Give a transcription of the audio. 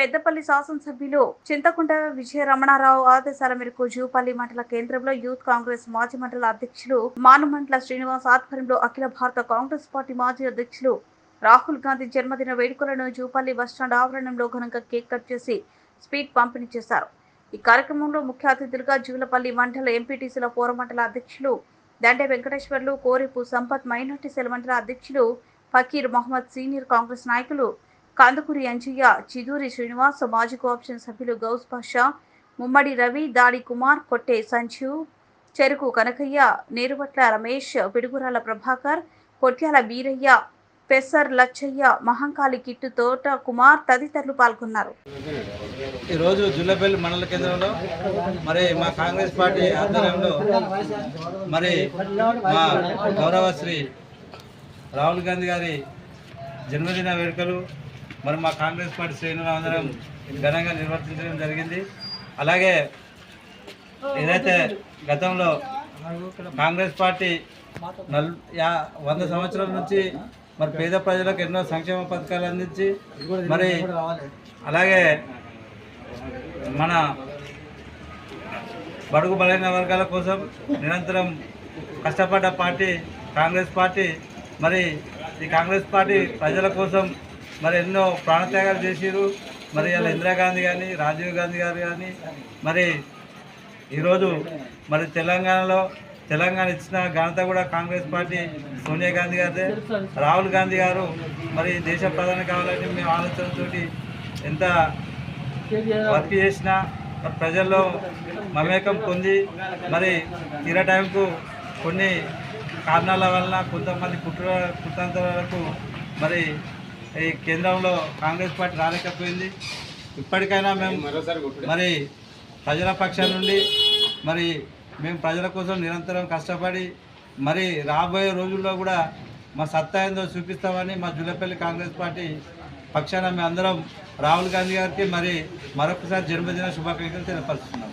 పెద్దపల్లి శాసనసభ్యులు చింతకుంట విజయ రమణారావు ఆదేశాల మేరకు జూపల్లి మండల కేంద్రంలో యూత్ కాంగ్రెస్ మాజీ మండల అధ్యక్షులు మానుమండల శ్రీనివాస్ ఆధ్వర్యంలో అఖిల భారత కాంగ్రెస్ పార్టీ మాజీ అధ్యక్షులు రాహుల్ గాంధీ జన్మదిన వేడుకలను జూపల్లి బస్టాండ్ ఆవరణంలో ఘనంగా కేక్ కట్ చేసి స్పీడ్ పంపిణీ చేశారు. ఈ కార్యక్రమంలో ముఖ్య అతిథులుగా జూలపల్లి మండల ఎంపీటీసీల పూర్వమండల అధ్యక్షులు దండే వెంకటేశ్వర్లు కోరిపు సంపత్ మైనార్టీ సెల్ మండల అధ్యక్షులు ఫకీర్ మహమ్మద్ సీనియర్ కాంగ్రెస్ నాయకులు కందుకూరి అంజయ్య చిదూరి శ్రీనివాస్ మాజీ కోఆప్షన్ సభ్యులు గౌస్ పాషా ముమ్మడి రవి దాడి కుమార్ కొట్టే సంజీవ్ చెరుకు కనకయ్య నేరువట్ల రమేష్ పిడుగురాల ప్రభాకర్ కొట్యాల బీరయ్య పెసర్ లచ్చయ్య మహంకాళి కిట్టు తోట కుమార్ తదితరులు పాల్గొన్నారు. ఈరోజు జుల్లపల్లి మండల కేంద్రంలో మరి మా కాంగ్రెస్ పార్టీ ఆధ్వర్యంలో మరి మా గౌరవశ్రీ రాహుల్ గాంధీ గారి జన్మదిన వేడుకలు మరి మా కాంగ్రెస్ పార్టీ శ్రేణులు అందరం ఘనంగా నిర్వర్తించడం జరిగింది. అలాగే ఏదైతే గతంలో కాంగ్రెస్ పార్టీ నల్ యా వంద సంవత్సరాల నుంచి మరి పేద ప్రజలకు ఎన్నో సంక్షేమ పథకాలు అందించి మరి అలాగే మన బడుగు బలైన వర్గాల కోసం నిరంతరం కష్టపడ్డ పార్టీ కాంగ్రెస్ పార్టీ. మరి ఈ కాంగ్రెస్ పార్టీ ప్రజల కోసం మరి ఎన్నో ప్రాణత్యాగాలు చేసిరు మరి ఇలా ఇందిరాగాంధీ కానీ రాజీవ్ గాంధీ గారు కానీ మరి ఈరోజు మరి తెలంగాణలో తెలంగాణ ఇచ్చిన ఘనత కూడా కాంగ్రెస్ పార్టీ సోనియా గాంధీ గారిదే. రాహుల్ గాంధీ గారు మరి దేశ ప్రధాని కావాలని మేము ఆలోచనతోటి ఎంత వర్క్ చేసినా ప్రజల్లో మమేకం పొంది మరి తీరా టైంకు కొన్ని కారణాల వలన కొంతమంది కుట్ర కుట్రాంతరాలకు మరి ఈ కేంద్రంలో కాంగ్రెస్ పార్టీ రాలేకపోయింది. ఇప్పటికైనా మేము మరి ప్రజల పక్షం నుండి మరి మేము ప్రజల కోసం నిరంతరం కష్టపడి మరి రాబోయే రోజుల్లో కూడా మా సత్తా ఏందో చూపిస్తామని మా జుల్లపల్లి కాంగ్రెస్ పార్టీ పక్షాన మేము అందరం రాహుల్ గాంధీ గారికి మరి మరొకసారి జన్మదిన శుభాకాంక్షలు తెలియపరుస్తున్నాం.